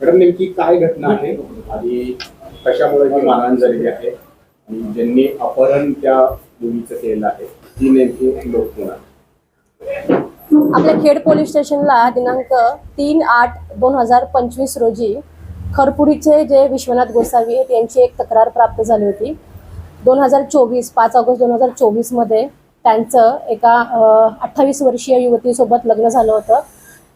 Madam नेमकी काय घटना आहे? आणि कशामुळे ही मारहाण झालेली आहे? आणि ज्यांनी अपहरण त्या मुलीचं केलेलं आहे ती नेमकी लोक कोण आहे? आपल्या खेड पोलीस स्टेशनला दिनांक तीन आठ दोन हजार पंचवीस रोजी खरपुडीचे जे विश्वनाथ गोसावी आहेत यांची एक तक्रार प्राप्त झाली होती. दोन हजार चोवीस पाच ऑगस्ट दोन हजार चोवीसमध्ये त्यांचं एका अठ्ठावीस वर्षीय युवतीसोबत लग्न झालं होतं.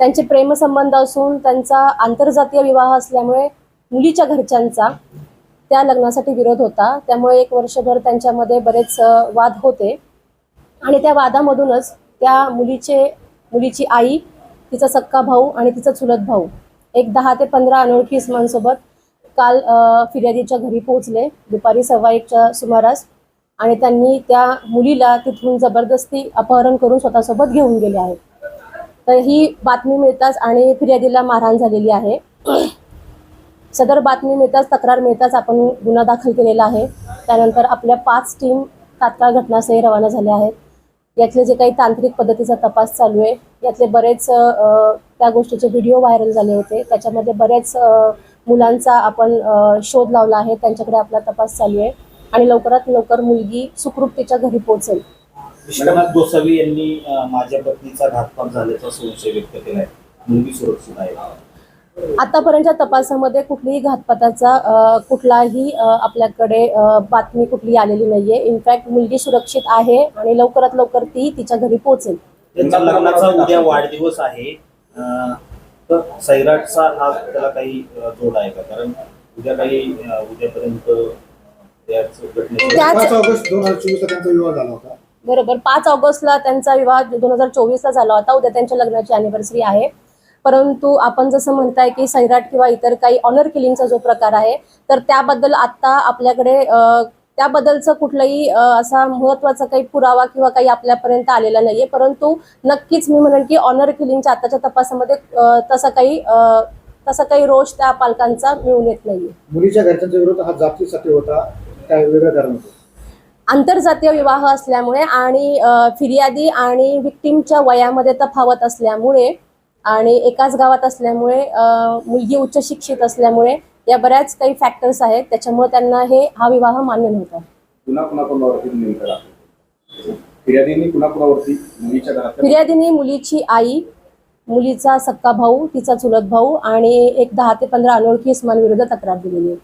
त्यांचे प्रेमसंबंध असून त्यांचा आंतरजातीय विवाह असल्यामुळे मुलीच्या घरच्यांचा त्या लग्नासाठी विरोध होता. त्यामुळे एक वर्षभर त्यांच्यामध्ये बरेच वाद होते. आणि त्या वादामधूनच त्या मुलीचे मुलीची आई तिचा सक्का भाऊ आणि तिचा चुलत भाऊ एक दहा ते पंधरा अनोळखी इसमांसोबत काल फिर्यादीच्या घरी पोहोचले. दुपारी सव्वा एकच्या सुमारास आणि त्यांनी त्या मुलीला तिथून जबरदस्ती अपहरण करून स्वतःसोबत घेऊन गेले आहेत. तर ही बातमी मिळताच आणि फिर्यादीला मारहाण झालेली आहे. सदर बातमी मिळताच तक्रार मिळताच आपण गुन्हा दाखल केलेला आहे. त्यानंतर आपल्या पाच टीम तात्काळ घटनास्थळी रवाना झाल्या आहेत. यातले जे काही तांत्रिक पद्धतीचा तपास चालू आहे यातले बरेच त्या गोष्टीचे व्हिडिओ व्हायरल झाले होते. त्याच्यामध्ये बऱ्याच मुलांचा आपण शोध लावला आहे. त्यांच्याकडे आपला तपास चालू आहे. आणि लवकरात लवकर मुलगी सुखरूप तिच्या घरी पोहोचेल. विश्वनाथ गोसावी यांनी माझ्या पत्नीचा घातपात झाल्याचा संशय व्यक्त केलाय. मुलगी सुरक्षित आहे. आतापर्यंतच्या तपासामध्ये कुठलीही घातपाताचा कुठलाही आपल्याकडे बातमी कुठली आलेली नाहीये. इनफॅक्ट मुलगी सुरक्षित आहे आणि लवकरात लवकर ती तिच्या घरी पोहोचेल. त्यांच्या लग्नाचा उद्या वाढदिवस आहे. तर सैराटचा हा त्याला काही जोड आहे का? कारण उद्या काही उद्यापर्यंत त्याच त्याच- पाच ऑगस्ट दोन हजार चोवीस ला त्यांचा विवाह झाला होता. बरोबर. पाच ऑगस्टला त्यांचा विवाह दोन हजार चोवीसला झाला होता. उद्या त्यांच्या लग्नाची अॅनिव्हर्सरी आहे. परंतु आपण जसं म्हणताय की सैराट किंवा इतर काही ऑनर किलिंगचा जो प्रकार आहे तर त्याबद्दल आत्ता आपल्याकडे त्याबद्दलचं कुठलाही असा महत्त्वाचा काही पुरावा किंवा काही आपल्यापर्यंत आलेला नाहीये. परंतु नक्कीच मी म्हणेन की ऑनर किलिंगच्या आताच्या तपासामध्ये तसा काही तसा काही रोष त्या पालकांचा मिळून येत नाहीये. मुलीच्या घरच्यांच्या विरोधात हा जातीसाठी होता. काय वेगळं कारण होतं. आंतरजातीय विवाह असल्यामुळे आणि फिर्यादी आणि विक्टीमच्या वयामध्ये तफावत असल्यामुळे आणि एकाच गावात असल्यामुळे मुलगी उच्च शिक्षित असल्यामुळे या बऱ्याच काही फॅक्टर्स आहेत. त्याच्यामुळे त्यांना हे हा विवाह मान्य नव्हता. फिर्यादींनी मुलीची आई मुलीचा सक्का भाऊ तिचा चुलत भाऊ आणि एक दहा ते पंधरा अनोळखी इस्मांविरुद्ध तक्रार दिलेली आहे.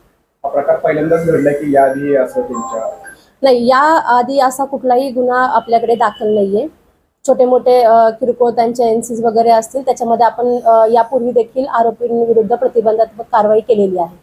प्रकार पहिल्यांदाच घडलाय की याआधी असं त्यांच्या नाही या आधी असा कुठलाही गुन्हा आपल्याकडे दाखल नाहीये. छोटे मोठे किरकोळ त्यांचे एनसीज वगैरे असतील त्याच्यामध्ये आपण यापूर्वी देखील आरोपींविरुद्ध प्रतिबंधात्मक कारवाई केलेली आहे.